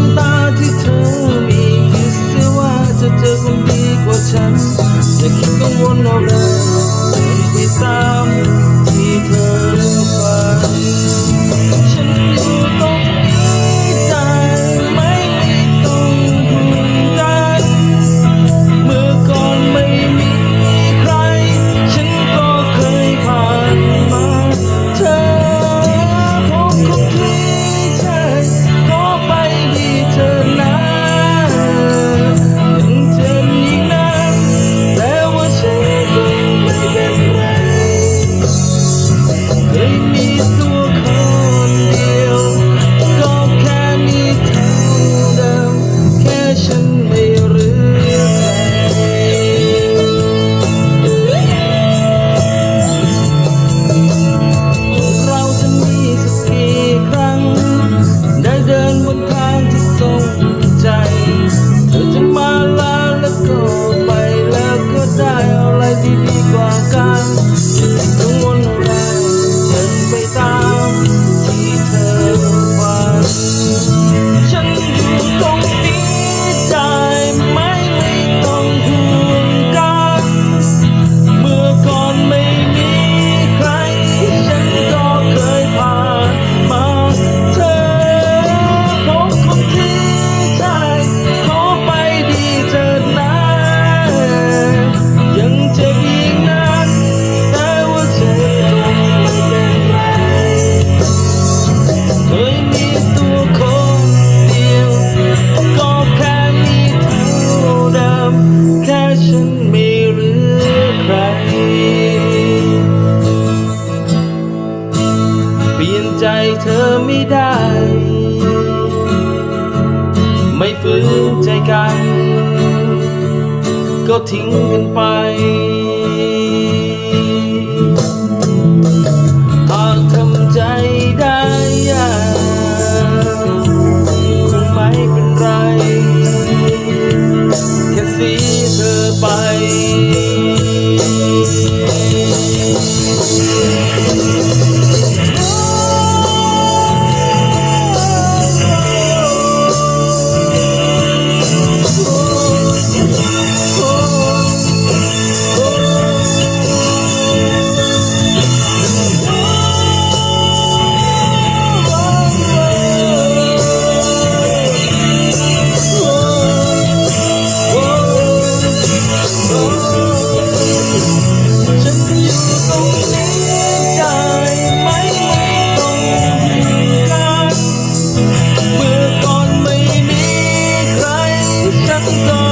นำตาที่เธอมีคิดเสียว่าจะเจอคนดีกว่าฉันอย่าคิดกังวลเอาเลย เปลี่ยนใจเธอไม่ได้ ไม่ฝืนใจกัน ก็ทิ้งกันไป circle